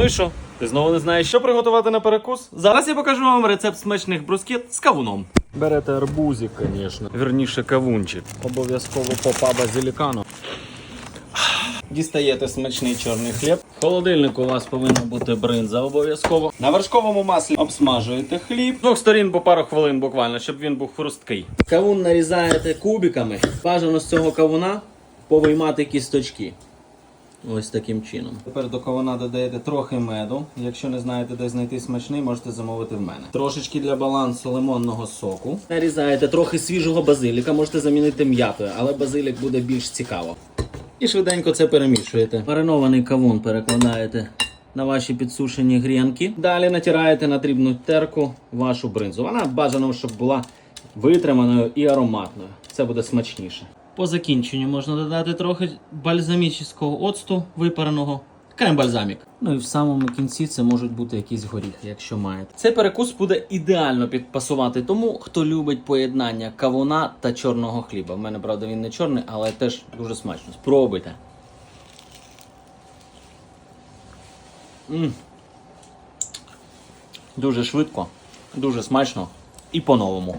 Ну і що? Ти знову не знаєш, що приготувати на перекус? Зараз я покажу вам рецепт смачних брускет з кавуном. Берете арбузик, звісно. Вірніше кавунчик. Обов'язково попа базилікану. Дістаєте смачний чорний хліб. В холодильнику у вас повинна бути бринза обов'язково. На вершковому маслі обсмажуєте хліб. З двох сторін по пару хвилин буквально, щоб він був хрусткий. Кавун нарізаєте кубиками. Бажано з цього кавуна повиймати кісточки. Ось таким чином. Тепер до кавуна додаєте трохи меду. Якщо не знаєте, де знайти смачний, можете замовити в мене. Трошечки для балансу лимонного соку. Нарізаєте трохи свіжого базиліка, можете замінити м'ятою, але базилік буде більш цікаво. І швиденько це перемішуєте. Маринований кавун перекладаєте на ваші підсушені грінки. Далі натираєте на дрібну терку вашу бринзу. Вона бажано, щоб була витриманою і ароматною. Це буде смачніше. По закінченню можна додати трохи бальзамічного оцту випареного. Крем-бальзамік. Ну і в самому кінці це можуть бути якісь горіхи, якщо маєте. Цей перекус буде ідеально підпасувати тому, хто любить поєднання кавуна та чорного хліба. В мене, правда, він не чорний, але теж дуже смачно. Спробуйте. м Дуже швидко, дуже смачно і по-новому.